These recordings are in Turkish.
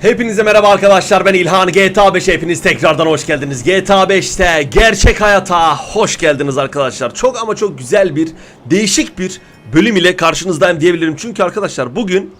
Hepinize merhaba arkadaşlar ben İlhan. GTA 5 hepiniz tekrardan hoş geldiniz. GTA 5'te gerçek hayata hoş geldiniz arkadaşlar. Çok ama çok güzel bir değişik bir bölüm ile karşınızdayım diyebilirim. Çünkü arkadaşlar bugün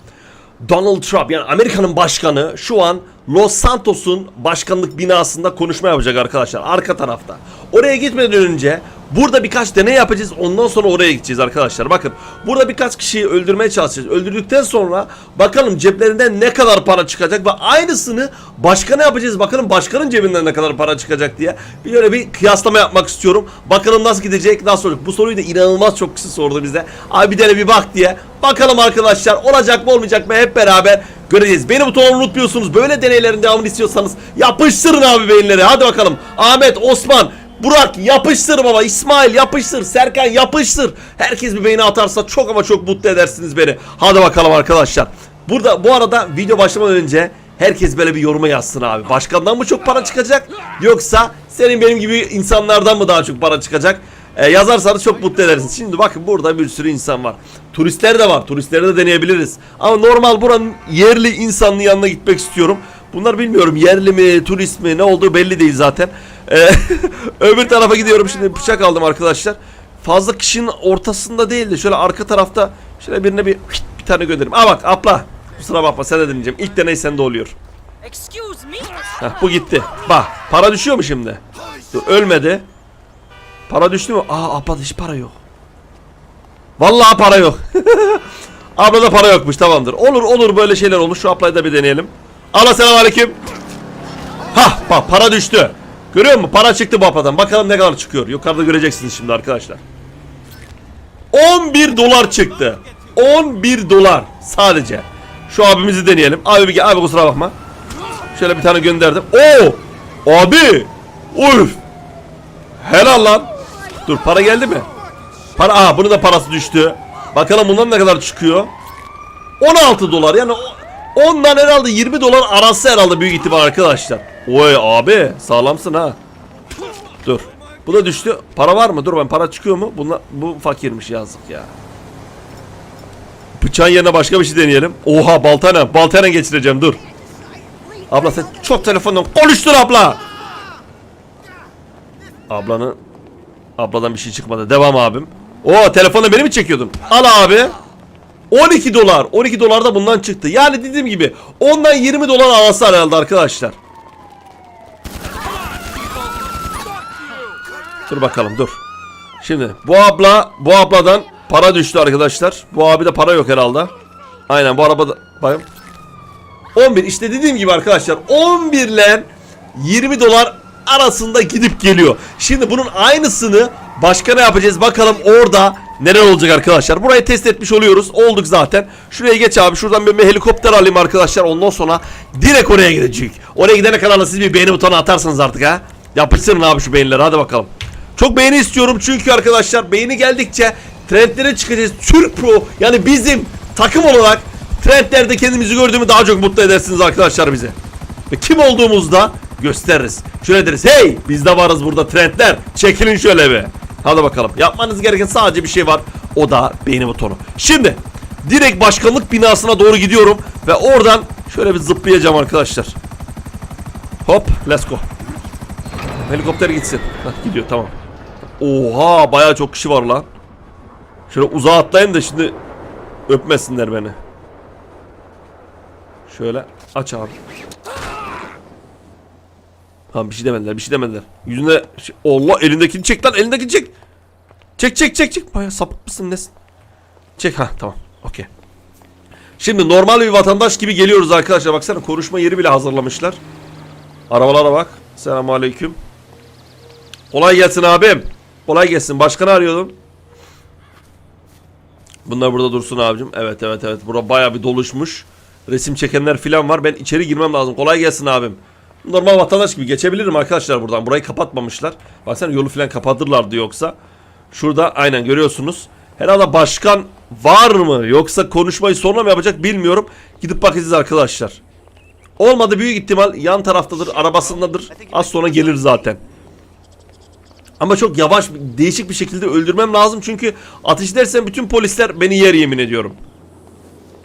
Donald Trump yani Amerika'nın başkanı şu an Los Santos'un başkanlık binasında konuşma yapacak arkadaşlar arka tarafta. Oraya gitmeden önce burada birkaç deney yapacağız ondan sonra oraya gideceğiz arkadaşlar. Bakın burada birkaç kişiyi öldürmeye çalışacağız. Öldürdükten sonra bakalım ceplerinden ne kadar para çıkacak ve aynısını başkana yapacağız. Bakalım başkanın cebinden ne kadar para çıkacak diye. Bir öyle bir kıyaslama yapmak istiyorum. Bakalım nasıl gidecek nasıl olacak. Bu soruyu da inanılmaz çok kişi sordu bize. Abi bir tane bir bak diye. Bakalım arkadaşlar olacak mı olmayacak mı hep beraber göreceğiz. Beni butonunu unutmuyorsunuz. Böyle deneylerin devamını istiyorsanız yapıştırın abi beyinleri. Hadi bakalım. Ahmet, Osman, Burak yapıştır baba. İsmail yapıştır. Serkan yapıştır. Herkes bir beğeni atarsa çok ama çok mutlu edersiniz beni. Hadi bakalım arkadaşlar. Burada bu arada video başlamadan önce herkes böyle bir yoruma yazsın abi. Başkandan mı çok para çıkacak yoksa senin benim gibi insanlardan mı daha çok para çıkacak? Ee, yazarsanız çok mutlu edersiniz. Şimdi bakın burada bir sürü insan var. Turistler de var. Turistleri de deneyebiliriz. Ama normal buranın yerli insanlı yanına gitmek istiyorum. Bunlar bilmiyorum yerli mi, turist mi, ne olduğu belli değil zaten. Ee, öbür tarafa gidiyorum şimdi bıçak aldım arkadaşlar. Fazla kişinin ortasında değil de şöyle arka tarafta şöyle birine bir bir tane gönderim. Aa bak abla. Kusura bakma sen de deneyeceğim. İlk deney sende oluyor. Heh, bu gitti. Bak para düşüyor mu şimdi? Dur, ölmedi. Para düştü mü? Aa ablada hiç para yok. Vallahi para yok. Ablada para yokmuş tamamdır. Olur olur böyle şeyler olur. Şu ablayı da bir deneyelim. Allah selam aleyküm. Hah bak para düştü. Görüyor musun? Para çıktı bu abladan. Bakalım ne kadar çıkıyor. Yukarıda göreceksiniz şimdi arkadaşlar. 11 dolar çıktı. 11 dolar sadece. Şu abimizi deneyelim. Abi bir. Abi kusura bakma. Şöyle bir tane gönderdim. Oo! Abi! Uf! Helal lan. Dur para geldi mi? Para Aa bunun da parası düştü. Bakalım bundan ne kadar çıkıyor? 16 dolar yani ondan herhalde 20 dolar arası herhalde büyük ihtimal arkadaşlar. Oy abi sağlamsın ha. Dur. Bu da düştü. Para var mı? Dur ben para çıkıyor mu? Bunlar, bu fakirmiş yazık ya. Bıçağın yerine başka bir şey deneyelim. Oha baltayla. Baltayla geçireceğim dur. Abla sen çok telefondan konuştur abla. Ablanın Abladan bir şey çıkmadı. Devam abim. O telefonla beni mi çekiyordun? Al abi. 12 dolar. 12 dolar da bundan çıktı. Yani dediğim gibi ondan 20 dolar arası herhalde arkadaşlar. Dur bakalım dur. Şimdi bu abla bu abladan para düştü arkadaşlar. Bu abi de para yok herhalde. Aynen bu arabada bakayım. 11 işte dediğim gibi arkadaşlar 11 ile 20 dolar arasında gidip geliyor. Şimdi bunun aynısını başka ne yapacağız bakalım orada neler olacak arkadaşlar. Burayı test etmiş oluyoruz. Olduk zaten. Şuraya geç abi. Şuradan bir helikopter alayım arkadaşlar. Ondan sonra direkt oraya gidecek. Oraya gidene kadar da siz bir beğeni butonu atarsanız artık ha. Yapıştırın abi şu beğenileri. Hadi bakalım. Çok beğeni istiyorum çünkü arkadaşlar beğeni geldikçe trendlere çıkacağız. Türk Pro yani bizim takım olarak trendlerde kendimizi gördüğümü daha çok mutlu edersiniz arkadaşlar bize. Ve kim olduğumuzda gösteririz. Şöyle deriz hey biz de varız burada trendler çekilin şöyle bir. Hadi bakalım yapmanız gereken sadece bir şey var o da beğeni butonu. Şimdi direkt başkanlık binasına doğru gidiyorum ve oradan şöyle bir zıplayacağım arkadaşlar. Hop let's go. Helikopter gitsin. Hah, gidiyor tamam. Oha bayağı çok kişi var lan. Şöyle uzağa atlayayım da şimdi öpmesinler beni. Şöyle aç abi. Tamam bir şey demediler bir şey demediler. Yüzüne şey- Allah elindekini çek lan elindekini çek. Çek çek çek çek. Bayağı sapık mısın nesin? Çek ha tamam okey. Şimdi normal bir vatandaş gibi geliyoruz arkadaşlar. Baksana konuşma yeri bile hazırlamışlar. Arabalara bak. Selamun aleyküm. Kolay gelsin abim. Kolay gelsin. Başkanı arıyordum. Bunlar burada dursun abicim. Evet evet evet. Burada baya bir doluşmuş. Resim çekenler falan var. Ben içeri girmem lazım. Kolay gelsin abim. Normal vatandaş gibi geçebilirim arkadaşlar buradan. Burayı kapatmamışlar. Baksana yolu falan kapatırlardı yoksa. Şurada aynen görüyorsunuz. Herhalde başkan var mı yoksa konuşmayı sonra mı yapacak bilmiyorum. Gidip bakacağız arkadaşlar. Olmadı büyük ihtimal yan taraftadır, arabasındadır. Az sonra gelir zaten. Ama çok yavaş, değişik bir şekilde öldürmem lazım çünkü ateş edersen bütün polisler beni yer yemin ediyorum.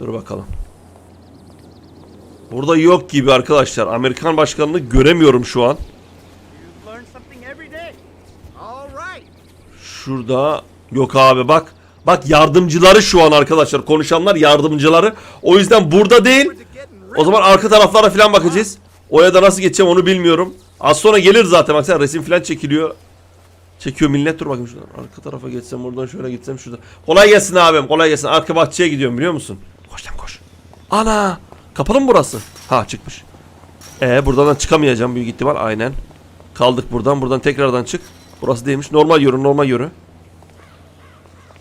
Dur bakalım. Burada yok gibi arkadaşlar. Amerikan başkanını göremiyorum şu an. Şurada yok abi bak. Bak yardımcıları şu an arkadaşlar. Konuşanlar yardımcıları. O yüzden burada değil. O zaman arka taraflara falan bakacağız. Oya da nasıl geçeceğim onu bilmiyorum. Az sonra gelir zaten. Bak sen resim falan çekiliyor. Çekiyor millet dur bakayım şuradan. Arka tarafa geçsem buradan şöyle gitsem şuradan. Kolay gelsin abim kolay gelsin. Arka bahçeye gidiyorum biliyor musun? Koş lan koş. Ana. Kapalı mı burası? Ha çıkmış. E buradan çıkamayacağım büyük ihtimal aynen. Kaldık buradan. Buradan tekrardan çık. Burası değilmiş. Normal yürü normal yürü.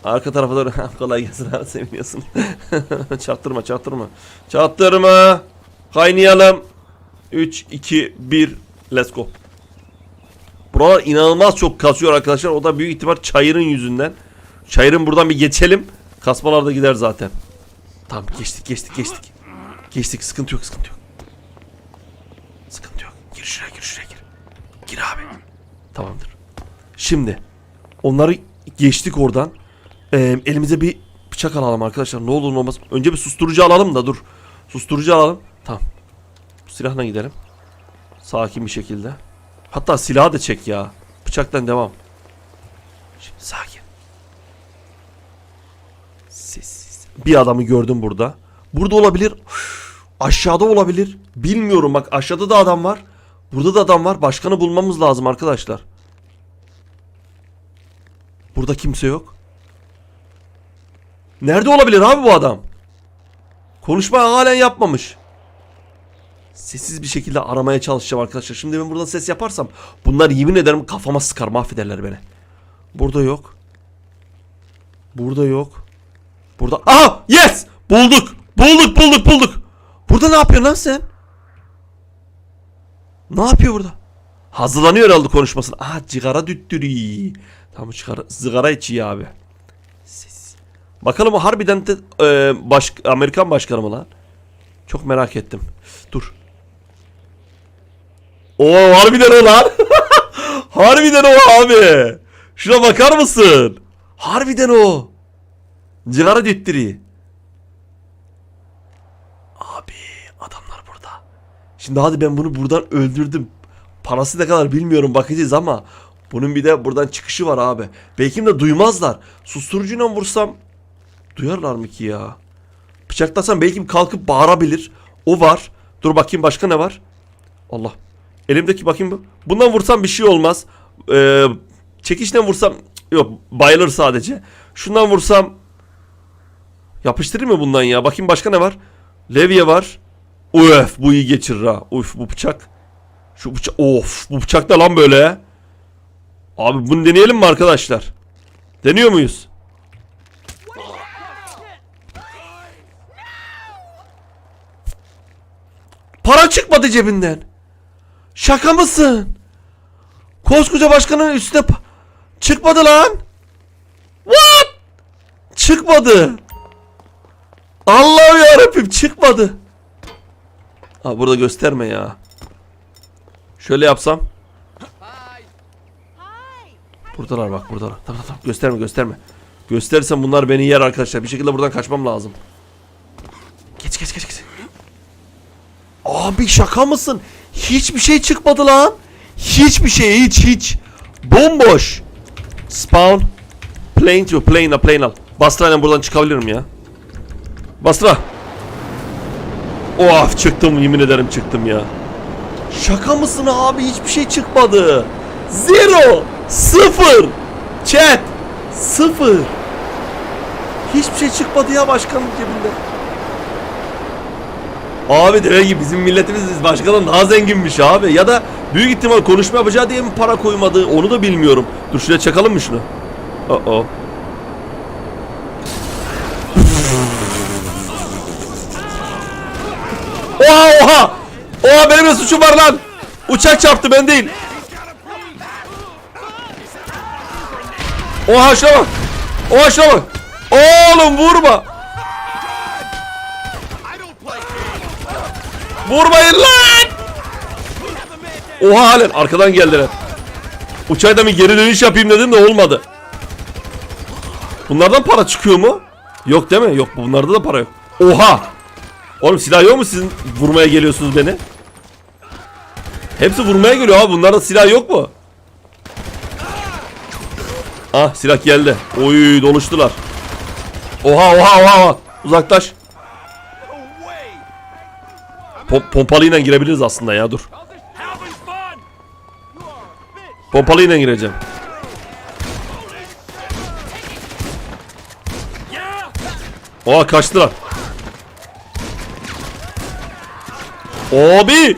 Arka tarafa doğru. Kolay gelsin abi seviniyorsun. çarptırma çarptırma. Çarptırma. Kaynayalım. 3, 2, 1. Let's go. Buralar inanılmaz çok kasıyor arkadaşlar. O da büyük ihtimal çayırın yüzünden. Çayırın buradan bir geçelim. Kasmalar da gider zaten. Tamam geçtik geçtik geçtik. Geçtik sıkıntı yok sıkıntı yok. Sıkıntı yok. Gir şuraya gir şuraya gir. Gir abi. Tamamdır. Şimdi onları geçtik oradan. Ee, elimize bir bıçak alalım arkadaşlar. Ne olur ne olmaz. Önce bir susturucu alalım da dur. Susturucu alalım. Tamam. Bu silahla gidelim. Sakin bir şekilde. Hatta silahı da çek ya. Bıçaktan devam. Şimdi sakin. Sessiz. Bir adamı gördüm burada. Burada olabilir. Üf, Aşağıda olabilir. Bilmiyorum bak aşağıda da adam var. Burada da adam var. Başkanı bulmamız lazım arkadaşlar. Burada kimse yok. Nerede olabilir abi bu adam? Konuşma halen yapmamış. Sessiz bir şekilde aramaya çalışacağım arkadaşlar. Şimdi ben burada ses yaparsam bunlar yemin ederim kafama sıkar mahvederler beni. Burada yok. Burada yok. Burada. Aha! Yes! Bulduk! Ne yapıyorsun lan sen? Ne yapıyor burada? Hazırlanıyor herhalde konuşmasına. Aha cigara düttürü. Tamam çıkar. Sigara içiyor abi. Ses. Bakalım o harbiden de e, baş, Amerikan başkanı mı lan? Çok merak ettim. Dur. Oo harbiden o lan. harbiden o abi. Şuna bakar mısın? Harbiden o. Cigara düttürü. Abi adamlar burada. Şimdi hadi ben bunu buradan öldürdüm. Parası ne kadar bilmiyorum bakacağız ama bunun bir de buradan çıkışı var abi. Belki de duymazlar. Susturucuyla vursam duyarlar mı ki ya? Bıçaklasam belki kalkıp bağırabilir. O var. Dur bakayım başka ne var? Allah. Elimdeki bakayım bu. Bundan vursam bir şey olmaz. Ee, çekişle vursam yok bayılır sadece. Şundan vursam yapıştırayım mı bundan ya? Bakayım başka ne var? Levye var. Uf bu iyi geçirir ha. Uf bu bıçak. Şu bıçak. Of bu bıçak da lan böyle. Abi bunu deneyelim mi arkadaşlar? Deniyor muyuz? Para çıkmadı cebinden. Şaka mısın? Koskoca başkanın üstüne çıkmadı lan. What? Çıkmadı. Allah'ım yarabbim çıkmadı. Abi burada gösterme ya. Şöyle yapsam. Buradalar bak buradalar. Tamam tamam gösterme gösterme. Gösterirsem bunlar beni yer arkadaşlar. Bir şekilde buradan kaçmam lazım. Geç geç geç geç. Abi şaka mısın? Hiçbir şey çıkmadı lan. Hiçbir şey hiç hiç. Bomboş. Spawn. Plane to plane al plane al. Bastra'yla buradan çıkabilirim ya. Bastra. Of çıktım yemin ederim çıktım ya. Şaka mısın abi hiçbir şey çıkmadı. Zero. Sıfır. Chat. Sıfır. Hiçbir şey çıkmadı ya başkanın cebinde. Abi demek ki bizim milletimiz başkanın daha zenginmiş abi. Ya da büyük ihtimal konuşma yapacağı diye mi para koymadı onu da bilmiyorum. Dur şuraya çakalım mı şunu? Oh oh. Oha oha! Oha benim de suçum var lan! Uçak çarptı ben değil. Oha şuna bak! Oha şuna bak! Oğlum vurma! Vurmayın lan! Oha halen arkadan geldiler. Uçayda bir geri dönüş yapayım dedim de olmadı. Bunlardan para çıkıyor mu? Yok değil mi? Yok bunlarda da para yok. Oha! Oğlum silah yok mu sizin vurmaya geliyorsunuz beni? Hepsi vurmaya geliyor abi. Bunlarda silah yok mu? Ah silah geldi. Oy doluştular. Oha oha oha. oha. Uzaklaş. Pom pompalıyla girebiliriz aslında ya dur. Pompalıyla gireceğim. Oha kaçtılar. Abi.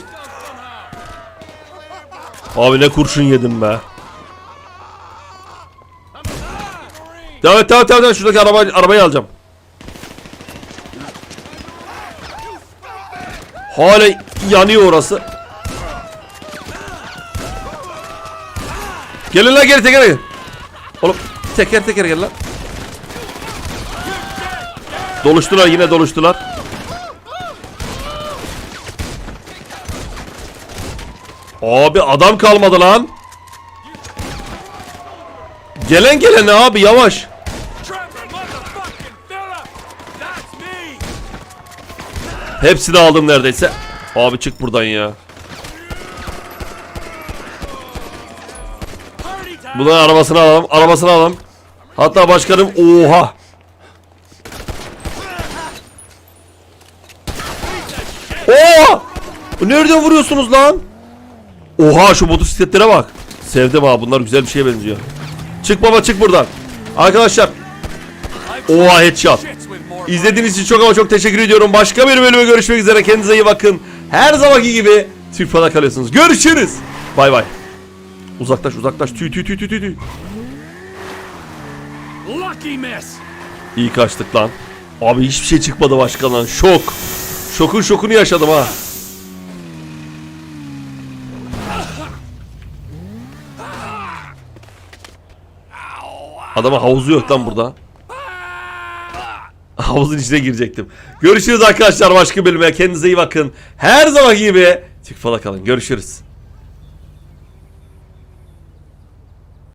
Abi ne kurşun yedim be. Devam et devam et devam et. Şuradaki araba, arabayı alacağım. Hala yanıyor orası. Gelin lan geri teker gel. Oğlum teker teker gel lan. Doluştular yine doluştular. Abi adam kalmadı lan. Gelen gelen abi yavaş. Me. Hepsini aldım neredeyse. Abi çık buradan ya. Bunların arabasını alalım. Arabasını alalım. Hatta başkanım oha. Oha! Nereden vuruyorsunuz lan? Oha şu motosikletlere bak. Sevdim abi bunlar güzel bir şeye benziyor. Çık baba çık buradan. Arkadaşlar. Oha headshot. İzlediğiniz için çok ama çok teşekkür ediyorum. Başka bir bölüme görüşmek üzere. Kendinize iyi bakın. Her zamanki gibi Türk falan kalıyorsunuz. Görüşürüz. Bay bay. Uzaklaş uzaklaş. Tüy tüy tüy tüy tüy. İyi kaçtık lan. Abi hiçbir şey çıkmadı başka lan. Şok. Şokun şokunu yaşadım ha. Adama havuzu yok lan burada. Havuzun içine girecektim. Görüşürüz arkadaşlar başka bölüme. Kendinize iyi bakın. Her zaman gibi. Çık falan kalın. Görüşürüz.